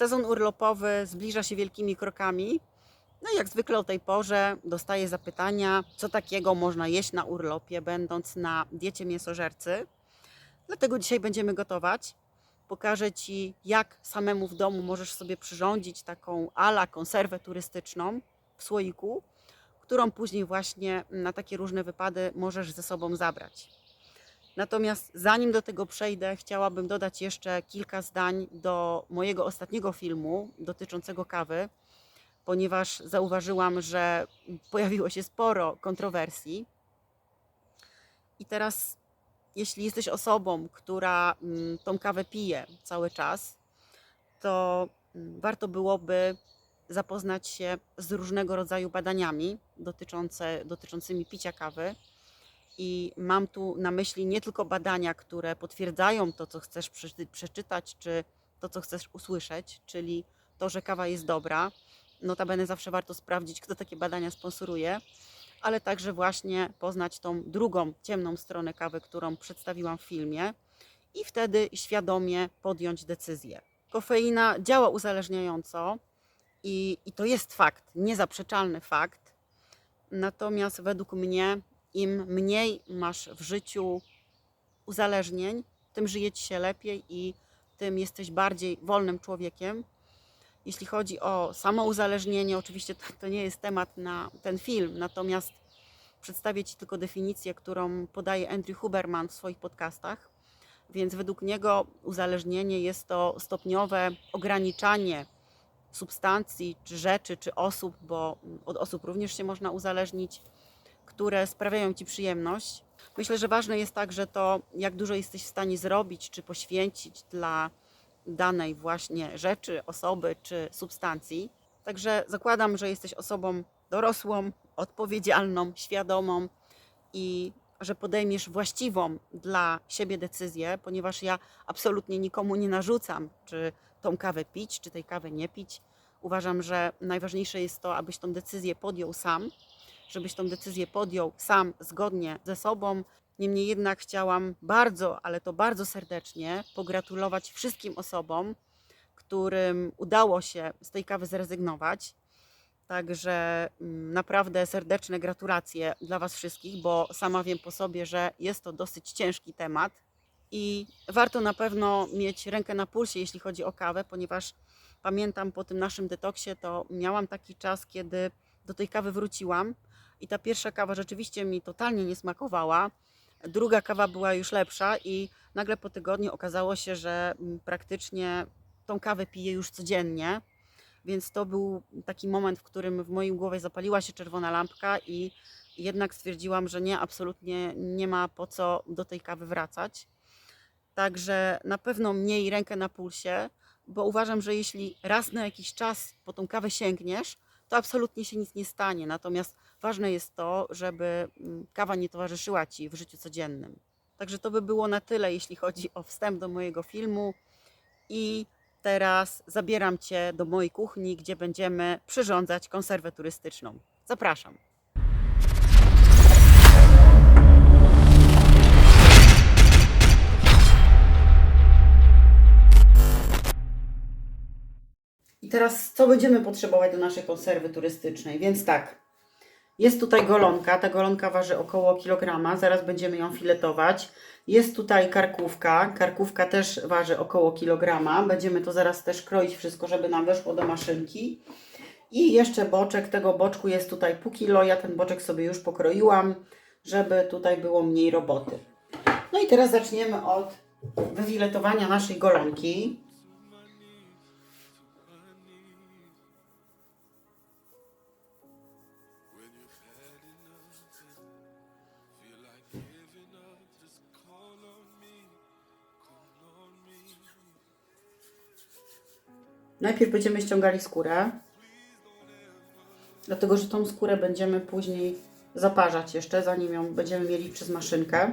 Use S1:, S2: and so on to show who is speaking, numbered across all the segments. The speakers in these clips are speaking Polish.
S1: Sezon urlopowy zbliża się wielkimi krokami. No i jak zwykle o tej porze dostaję zapytania, co takiego można jeść na urlopie, będąc na diecie mięsożercy. Dlatego dzisiaj będziemy gotować. Pokażę Ci, jak samemu w domu możesz sobie przyrządzić taką ala konserwę turystyczną w słoiku, którą później właśnie na takie różne wypady możesz ze sobą zabrać. Natomiast zanim do tego przejdę, chciałabym dodać jeszcze kilka zdań do mojego ostatniego filmu dotyczącego kawy, ponieważ zauważyłam, że pojawiło się sporo kontrowersji. I teraz, jeśli jesteś osobą, która mm, tą kawę pije cały czas, to mm, warto byłoby zapoznać się z różnego rodzaju badaniami dotyczące, dotyczącymi picia kawy. I mam tu na myśli nie tylko badania, które potwierdzają to, co chcesz przeczy- przeczytać, czy to, co chcesz usłyszeć, czyli to, że kawa jest dobra. Notabene zawsze warto sprawdzić, kto takie badania sponsoruje, ale także właśnie poznać tą drugą, ciemną stronę kawy, którą przedstawiłam w filmie i wtedy świadomie podjąć decyzję. Kofeina działa uzależniająco i, i to jest fakt, niezaprzeczalny fakt. Natomiast według mnie, im mniej masz w życiu uzależnień, tym żyje ci się lepiej i tym jesteś bardziej wolnym człowiekiem. Jeśli chodzi o samo uzależnienie, oczywiście to, to nie jest temat na ten film, natomiast przedstawię Ci tylko definicję, którą podaje Andrew Huberman w swoich podcastach. Więc według niego uzależnienie jest to stopniowe ograniczanie substancji, czy rzeczy, czy osób, bo od osób również się można uzależnić, które sprawiają Ci przyjemność. Myślę, że ważne jest także to, jak dużo jesteś w stanie zrobić, czy poświęcić dla danej właśnie rzeczy, osoby, czy substancji. Także zakładam, że jesteś osobą dorosłą, odpowiedzialną, świadomą i że podejmiesz właściwą dla siebie decyzję, ponieważ ja absolutnie nikomu nie narzucam, czy tą kawę pić, czy tej kawy nie pić. Uważam, że najważniejsze jest to, abyś tą decyzję podjął sam, żebyś tą decyzję podjął sam zgodnie ze sobą. Niemniej jednak chciałam bardzo, ale to bardzo serdecznie pogratulować wszystkim osobom, którym udało się z tej kawy zrezygnować. Także mm, naprawdę serdeczne gratulacje dla Was wszystkich, bo sama wiem po sobie, że jest to dosyć ciężki temat i warto na pewno mieć rękę na pulsie, jeśli chodzi o kawę, ponieważ pamiętam po tym naszym detoksie, to miałam taki czas, kiedy do tej kawy wróciłam i ta pierwsza kawa rzeczywiście mi totalnie nie smakowała. Druga kawa była już lepsza i nagle po tygodniu okazało się, że mm, praktycznie tą kawę piję już codziennie. Więc to był taki moment, w którym w mojej głowie zapaliła się czerwona lampka i jednak stwierdziłam, że nie, absolutnie nie ma po co do tej kawy wracać. Także na pewno mniej rękę na pulsie, bo uważam, że jeśli raz na jakiś czas po tą kawę sięgniesz, to absolutnie się nic nie stanie. Natomiast ważne jest to, żeby mm, kawa nie towarzyszyła ci w życiu codziennym. Także to by było na tyle, jeśli chodzi o wstęp do mojego filmu. I teraz zabieram Cię do mojej kuchni, gdzie będziemy przyrządzać konserwę turystyczną. Zapraszam. Teraz co będziemy potrzebować do naszej konserwy turystycznej? Więc tak, jest tutaj golonka. Ta golonka waży około kilograma. Zaraz będziemy ją filetować. Jest tutaj karkówka. Karkówka też waży około kilograma. Będziemy to zaraz też kroić wszystko, żeby nam weszło do maszynki. I jeszcze boczek. Tego boczku jest tutaj pół kilo. Ja ten boczek sobie już pokroiłam, żeby tutaj było mniej roboty. No i teraz zaczniemy od wywiletowania naszej golonki. Najpierw będziemy ściągali skórę, dlatego że tą skórę będziemy później zaparzać jeszcze, zanim ją będziemy mieli przez maszynkę.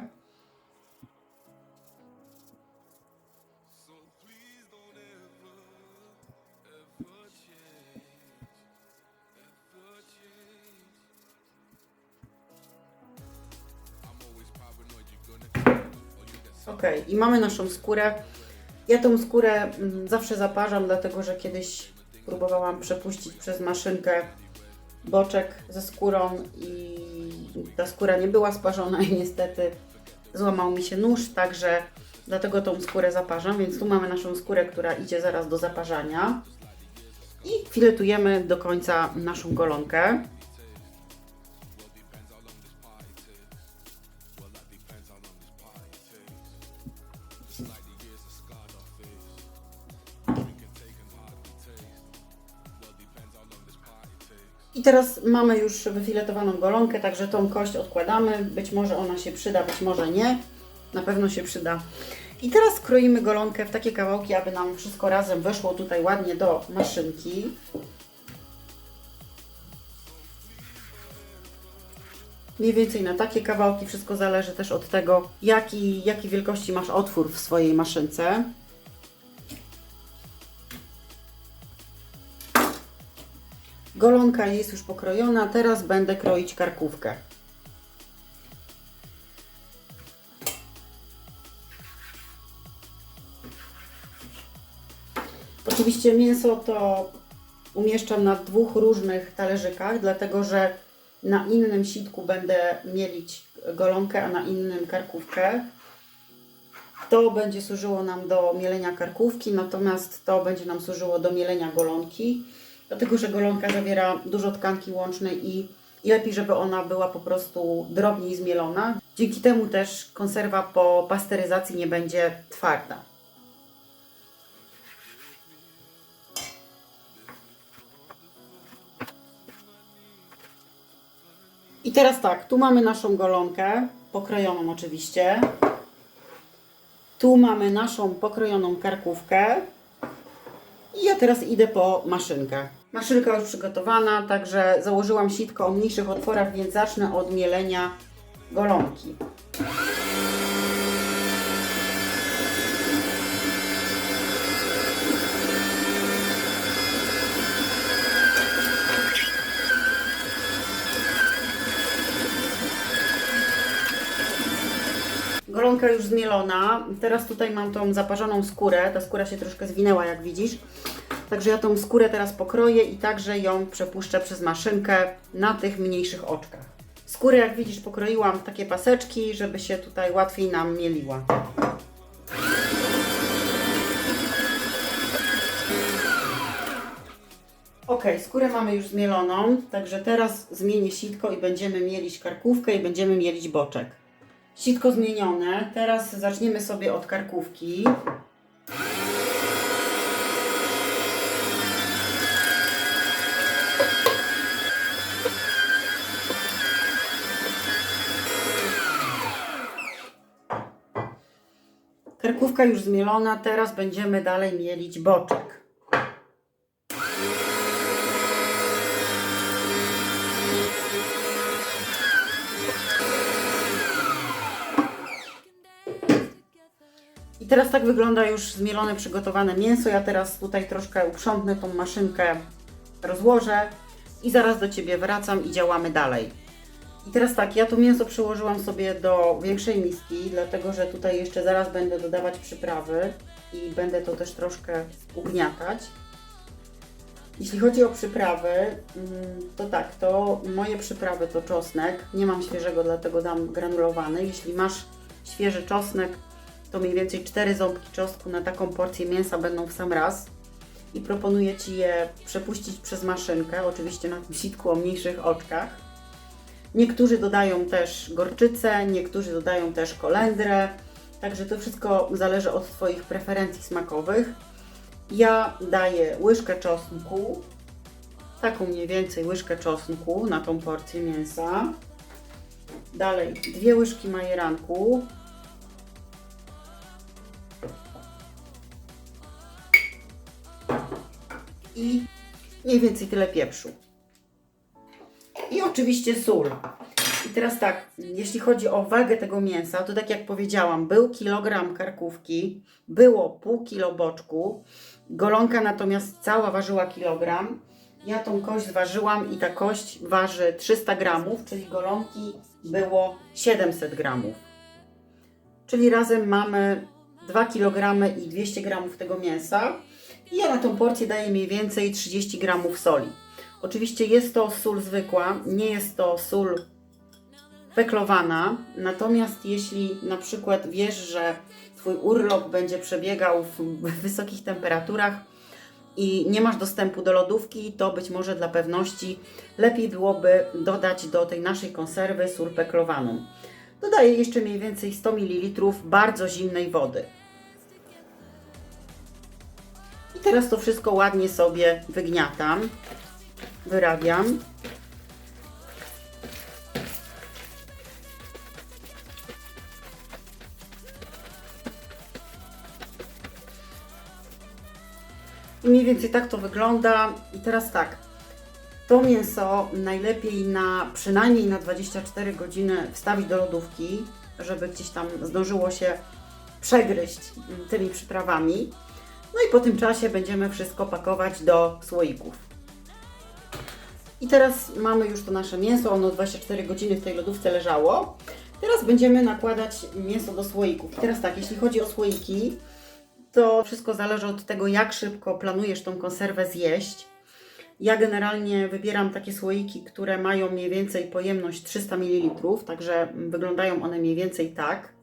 S1: Ok, i mamy naszą skórę Ja tą skórę mm, zawsze zaparzam, dlatego że kiedyś próbowałam przepuścić przez maszynkę boczek ze skórą i ta skóra nie była sparzona i niestety złamał mi się nóż, także dlatego tą skórę zaparzam, więc tu mamy naszą skórę, która idzie zaraz do zaparzania i filetujemy do końca naszą golonkę. Teraz mamy już wyfiletowaną golonkę, także tą kość odkładamy. Być może ona się przyda, być może nie. Na pewno się przyda. I teraz kroimy golonkę w takie kawałki, aby nam wszystko razem weszło tutaj ładnie do maszynki. Mniej więcej na takie kawałki. Wszystko zależy też od tego, jaki, jakiej wielkości masz otwór w swojej maszynce. Golonka jest już pokrojona, teraz będę kroić karkówkę. Oczywiście mięso to umieszczam na dwóch różnych talerzykach, dlatego że na innym sitku będę mielić golonkę, a na innym karkówkę. To będzie służyło nam do mielenia karkówki, natomiast to będzie nam służyło do mielenia golonki, dlatego że golonka zawiera dużo tkanki łącznej i, i lepiej, żeby ona była po prostu drobniej zmielona. Dzięki temu też konserwa po pasteryzacji nie będzie twarda. I teraz tak, tu mamy naszą golonkę, pokrojoną oczywiście. Tu mamy naszą pokrojoną karkówkę. I ja teraz idę po maszynkę. Maszynka już przygotowana, także założyłam sitko o mniejszych otworach, więc zacznę od mielenia golonki. Golonka już zmielona. Teraz tutaj mam tą zaparzoną skórę. Ta skóra się troszkę zwinęła, jak widzisz. Także ja tą skórę teraz pokroję i także ją przepuszczę przez maszynkę na tych mniejszych oczkach. Skórę, jak widzisz, pokroiłam w takie paseczki, żeby się tutaj łatwiej nam mieliła. Ok, skórę mamy już zmieloną, także teraz zmienię sitko i będziemy mielić karkówkę i będziemy mielić boczek. Sitko zmienione. Teraz zaczniemy sobie od karkówki. Karkówka już zmielona, teraz będziemy dalej mielić boczek. I teraz tak wygląda już zmielone, przygotowane mięso. Ja teraz tutaj troszkę uprzątnę tą maszynkę, rozłożę i zaraz do Ciebie wracam i działamy dalej. I teraz tak, ja to mięso przyłożyłam sobie do większej miski, dlatego że tutaj jeszcze zaraz będę dodawać przyprawy i będę to też troszkę ugniatać. Jeśli chodzi o przyprawy, mm, to tak, to moje przyprawy to czosnek. Nie mam świeżego, dlatego dam granulowany. Jeśli masz świeży czosnek, to mniej więcej 4 ząbki czosnku na taką porcję mięsa będą w sam raz. I proponuję Ci je przepuścić przez maszynkę, oczywiście na tym sitku o mniejszych oczkach. Niektórzy dodają też gorczycę, niektórzy dodają też kolendrę, także to wszystko zależy od Twoich preferencji smakowych. Ja daję łyżkę czosnku, taką mniej więcej łyżkę czosnku na tą porcję mięsa. Dalej dwie łyżki majeranku, i mniej więcej tyle pieprzu. I oczywiście sól. I teraz tak, jeśli chodzi o wagę tego mięsa, to tak jak powiedziałam, był kilogram karkówki, było pół kilo boczku, golonka natomiast cała ważyła kilogram. Ja tą kość zważyłam i ta kość waży 300 gramów, czyli golonki było 700 gramów. Czyli razem mamy 2 kg i 200 g tego mięsa. I ja na tą porcję daję mniej więcej 30 g soli. Oczywiście jest to sól zwykła, nie jest to sól weklowana. Natomiast jeśli na przykład wiesz, że Twój urlop będzie przebiegał w wysokich temperaturach i nie masz dostępu do lodówki, to być może dla pewności lepiej byłoby dodać do tej naszej konserwy sól peklowaną. Dodaję jeszcze mniej więcej 100 ml bardzo zimnej wody. I teraz to wszystko ładnie sobie wygniatam, wyrabiam. I mniej więcej tak to wygląda. I teraz tak, to mięso najlepiej na przynajmniej na 24 godziny wstawić do lodówki, żeby gdzieś tam zdążyło się przegryźć tymi przyprawami. No i po tym czasie będziemy wszystko pakować do słoików. I teraz mamy już to nasze mięso, ono 24 godziny w tej lodówce leżało. Teraz będziemy nakładać mięso do słoików. I teraz tak, jeśli chodzi o słoiki, to wszystko zależy od tego, jak szybko planujesz tą konserwę zjeść. Ja generalnie wybieram takie słoiki, które mają mniej więcej pojemność 300 ml, także wyglądają one mniej więcej tak.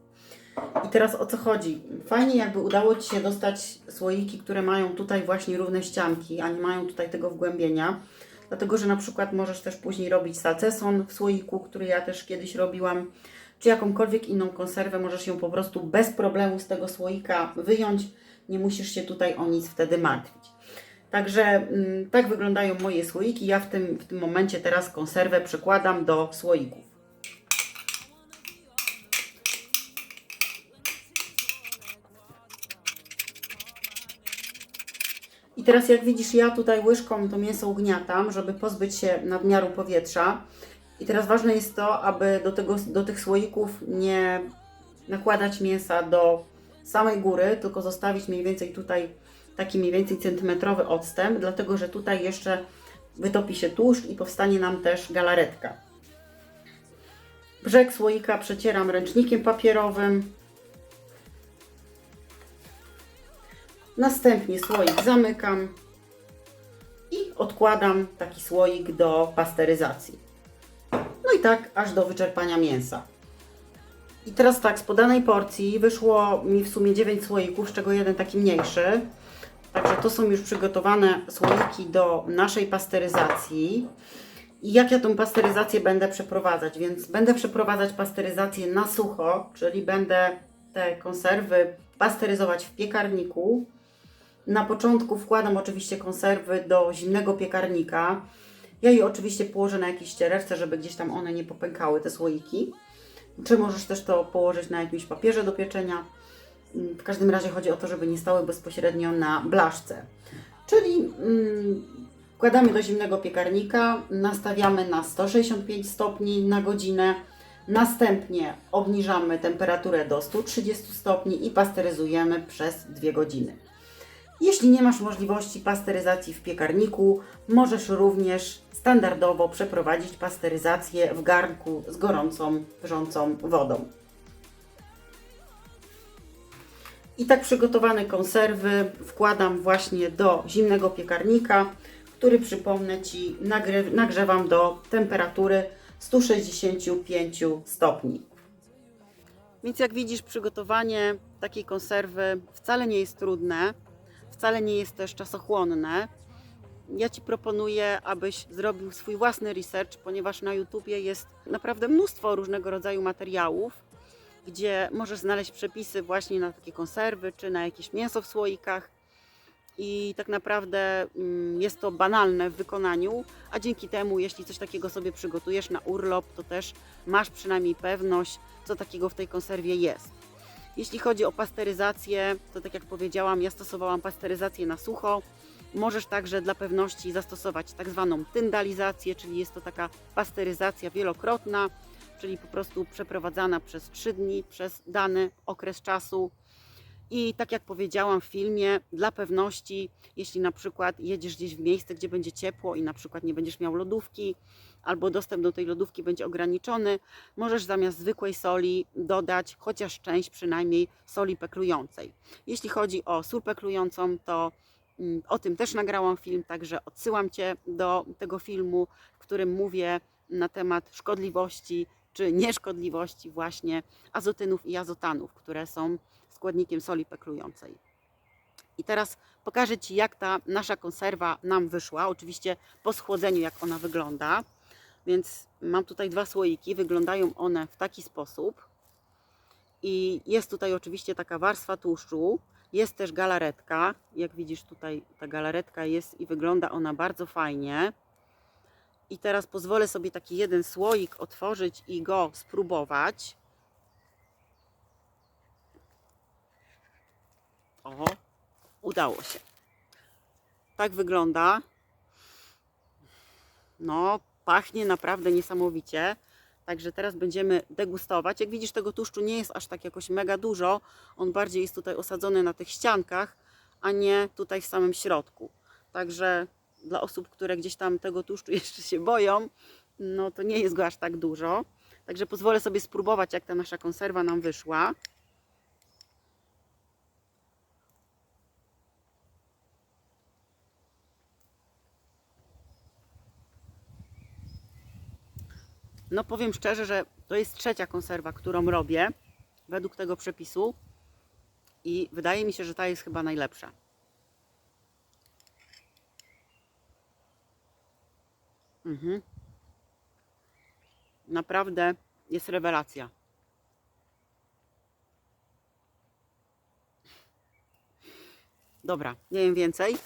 S1: I teraz o co chodzi? Fajnie jakby udało Ci się dostać słoiki, które mają tutaj właśnie równe ścianki, a nie mają tutaj tego wgłębienia. Dlatego, że na przykład możesz też później robić salceson w słoiku, który ja też kiedyś robiłam, czy jakąkolwiek inną konserwę możesz ją po prostu bez problemu z tego słoika wyjąć. Nie musisz się tutaj o nic wtedy martwić. Także mm, tak wyglądają moje słoiki. Ja w tym, w tym momencie teraz konserwę przekładam do słoików. I teraz jak widzisz, ja tutaj łyżką to mięso ugniatam, żeby pozbyć się nadmiaru powietrza. I teraz ważne jest to, aby do, tego, do tych słoików nie nakładać mięsa do samej góry, tylko zostawić mniej więcej tutaj taki mniej więcej centymetrowy odstęp, dlatego że tutaj jeszcze wytopi się tłuszcz i powstanie nam też galaretka. Brzeg słoika przecieram ręcznikiem papierowym. Następnie słoik zamykam i odkładam taki słoik do pasteryzacji. No i tak aż do wyczerpania mięsa. I teraz tak, z podanej porcji wyszło mi w sumie 9 słoików, z czego jeden taki mniejszy. Także to są już przygotowane słoiki do naszej pasteryzacji. I jak ja tą pasteryzację będę przeprowadzać? Więc będę przeprowadzać pasteryzację na sucho, czyli będę te konserwy pasteryzować w piekarniku. Na początku wkładam oczywiście konserwy do zimnego piekarnika. Ja je oczywiście położę na jakiejś ściereczce, żeby gdzieś tam one nie popękały, te słoiki. Czy możesz też to położyć na jakimś papierze do pieczenia. W każdym razie chodzi o to, żeby nie stały bezpośrednio na blaszce. Czyli mm, wkładamy do zimnego piekarnika, nastawiamy na 165 stopni na godzinę. Następnie obniżamy temperaturę do 130 stopni i pasteryzujemy przez 2 godziny. Jeśli nie masz możliwości pasteryzacji w piekarniku, możesz również standardowo przeprowadzić pasteryzację w garnku z gorącą, wrzącą wodą. I tak przygotowane konserwy wkładam właśnie do zimnego piekarnika, który przypomnę Ci nagrzewam do temperatury 165 stopni. Więc jak widzisz, przygotowanie takiej konserwy wcale nie jest trudne, wcale nie jest też czasochłonne. Ja Ci proponuję, abyś zrobił swój własny research, ponieważ na YouTubie jest naprawdę mnóstwo różnego rodzaju materiałów, gdzie możesz znaleźć przepisy właśnie na takie konserwy, czy na jakieś mięso w słoikach. I tak naprawdę mm, jest to banalne w wykonaniu, a dzięki temu, jeśli coś takiego sobie przygotujesz na urlop, to też masz przynajmniej pewność, co takiego w tej konserwie jest. Jeśli chodzi o pasteryzację, to tak jak powiedziałam, ja stosowałam pasteryzację na sucho. Możesz także dla pewności zastosować tak zwaną tyndalizację, czyli jest to taka pasteryzacja wielokrotna, czyli po prostu przeprowadzana przez 3 dni, przez dany okres czasu. I tak jak powiedziałam w filmie, dla pewności, jeśli na przykład jedziesz gdzieś w miejsce, gdzie będzie ciepło i na przykład nie będziesz miał lodówki, albo dostęp do tej lodówki będzie ograniczony, możesz zamiast zwykłej soli dodać chociaż część przynajmniej soli peklującej. Jeśli chodzi o sól peklującą, to mm, o tym też nagrałam film, także odsyłam Cię do tego filmu, w którym mówię na temat szkodliwości czy nieszkodliwości właśnie azotynów i azotanów, które są składnikiem soli peklującej. I teraz pokażę Ci, jak ta nasza konserwa nam wyszła. Oczywiście po schłodzeniu, jak ona wygląda. Więc mam tutaj dwa słoiki. Wyglądają one w taki sposób. I jest tutaj oczywiście taka warstwa tłuszczu. Jest też galaretka. Jak widzisz, tutaj ta galaretka jest i wygląda ona bardzo fajnie. I teraz pozwolę sobie taki jeden słoik otworzyć i go spróbować. O, udało się. Tak wygląda. No, pachnie naprawdę niesamowicie. Także teraz będziemy degustować. Jak widzisz, tego tłuszczu nie jest aż tak jakoś mega dużo. On bardziej jest tutaj osadzony na tych ściankach, a nie tutaj w samym środku. Także dla osób, które gdzieś tam tego tłuszczu jeszcze się boją, no to nie jest go aż tak dużo. Także pozwolę sobie spróbować, jak ta nasza konserwa nam wyszła. No powiem szczerze, że to jest trzecia konserwa, którą robię według tego przepisu i wydaje mi się, że ta jest chyba najlepsza. Mhm. Naprawdę jest rewelacja. Dobra, nie wiem więcej.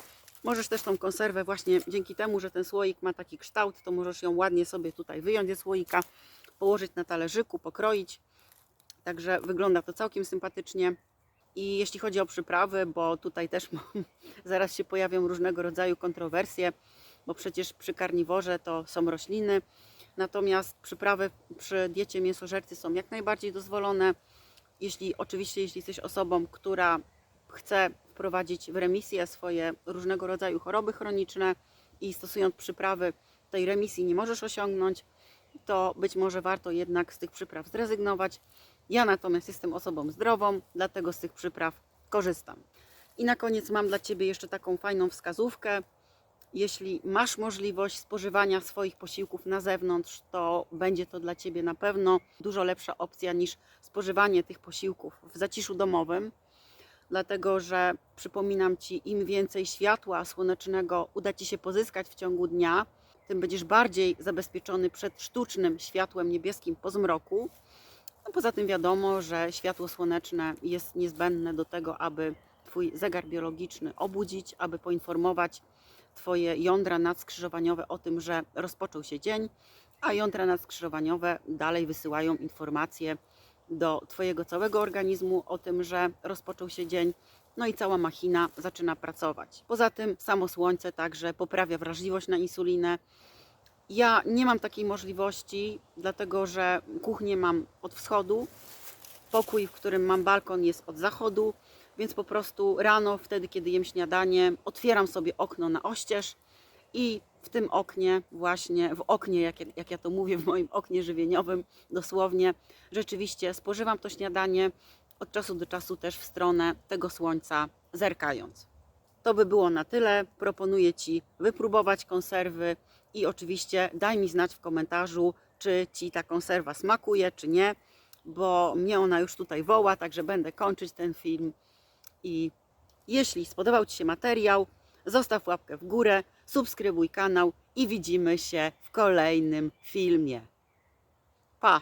S1: Możesz też tą konserwę właśnie dzięki temu, że ten słoik ma taki kształt, to możesz ją ładnie sobie tutaj wyjąć ze słoika, położyć na talerzyku, pokroić. Także wygląda to całkiem sympatycznie. I jeśli chodzi o przyprawy, bo tutaj też zaraz się pojawią różnego rodzaju kontrowersje, bo przecież przy karniworze to są rośliny, natomiast przyprawy przy diecie mięsożercy są jak najbardziej dozwolone. Jeśli oczywiście, jeśli jesteś osobą, która chce wprowadzić w remisję swoje różnego rodzaju choroby chroniczne i stosując przyprawy tej remisji nie możesz osiągnąć, to być może warto jednak z tych przypraw zrezygnować. Ja natomiast jestem osobą zdrową, dlatego z tych przypraw korzystam. I na koniec mam dla Ciebie jeszcze taką fajną wskazówkę. Jeśli masz możliwość spożywania swoich posiłków na zewnątrz, to będzie to dla Ciebie na pewno dużo lepsza opcja niż spożywanie tych posiłków w zaciszu domowym dlatego że przypominam Ci, im więcej światła słonecznego uda Ci się pozyskać w ciągu dnia, tym będziesz bardziej zabezpieczony przed sztucznym światłem niebieskim po zmroku. No poza tym wiadomo, że światło słoneczne jest niezbędne do tego, aby Twój zegar biologiczny obudzić, aby poinformować Twoje jądra nadskrzyżowaniowe o tym, że rozpoczął się dzień, a jądra nadskrzyżowaniowe dalej wysyłają informacje do Twojego całego organizmu o tym, że rozpoczął się dzień, no i cała machina zaczyna pracować. Poza tym samo słońce także poprawia wrażliwość na insulinę. Ja nie mam takiej możliwości, dlatego że kuchnię mam od wschodu, pokój, w którym mam balkon jest od zachodu, więc po prostu rano, wtedy kiedy jem śniadanie, otwieram sobie okno na oścież i w tym oknie, właśnie w oknie, jak, jak ja to mówię, w moim oknie żywieniowym, dosłownie, rzeczywiście spożywam to śniadanie od czasu do czasu też w stronę tego słońca zerkając. To by było na tyle. Proponuję Ci wypróbować konserwy i oczywiście daj mi znać w komentarzu, czy Ci ta konserwa smakuje, czy nie, bo mnie ona już tutaj woła, także będę kończyć ten film. I jeśli spodobał Ci się materiał, zostaw łapkę w górę, subskrybuj kanał i widzimy się w kolejnym filmie. Pa!